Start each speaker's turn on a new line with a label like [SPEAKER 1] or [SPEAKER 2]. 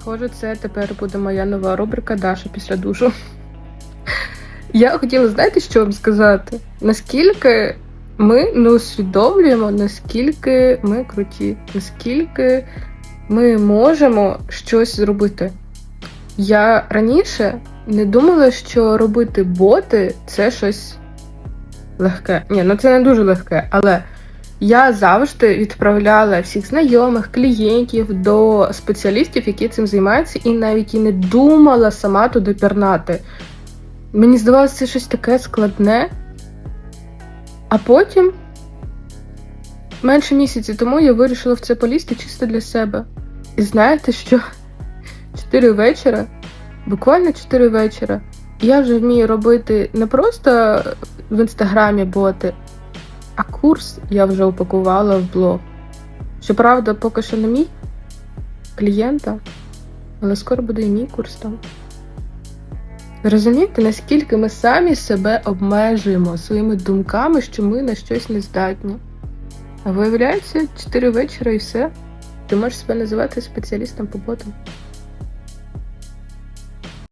[SPEAKER 1] Схоже, це тепер буде моя нова рубрика Даша після душу. Я хотіла, знаєте, що вам сказати? Наскільки ми не усвідомлюємо, наскільки ми круті, наскільки ми можемо щось зробити. Я раніше не думала, що робити боти це щось легке. Ні, ну це не дуже легке, але я завжди відправляла всіх знайомих, клієнтів до спеціалістів, які цим займаються, і навіть і не думала сама туди пірнати. Мені здавалося, це щось таке складне. А потім, менше місяці тому, я вирішила в це полізти чисто для себе. І знаєте, що 4 вечора, буквально 4 вечора, я вже вмію робити не просто в інстаграмі боти, а курс я вже упакувала в блог. Щоправда, поки що не мій клієнта, але скоро буде і мій курс там. Розумієте, наскільки ми самі себе обмежуємо своїми думками, що ми на щось не здатні. А виявляється, 4 вечора і все. Ти можеш себе називати спеціалістом по ботам.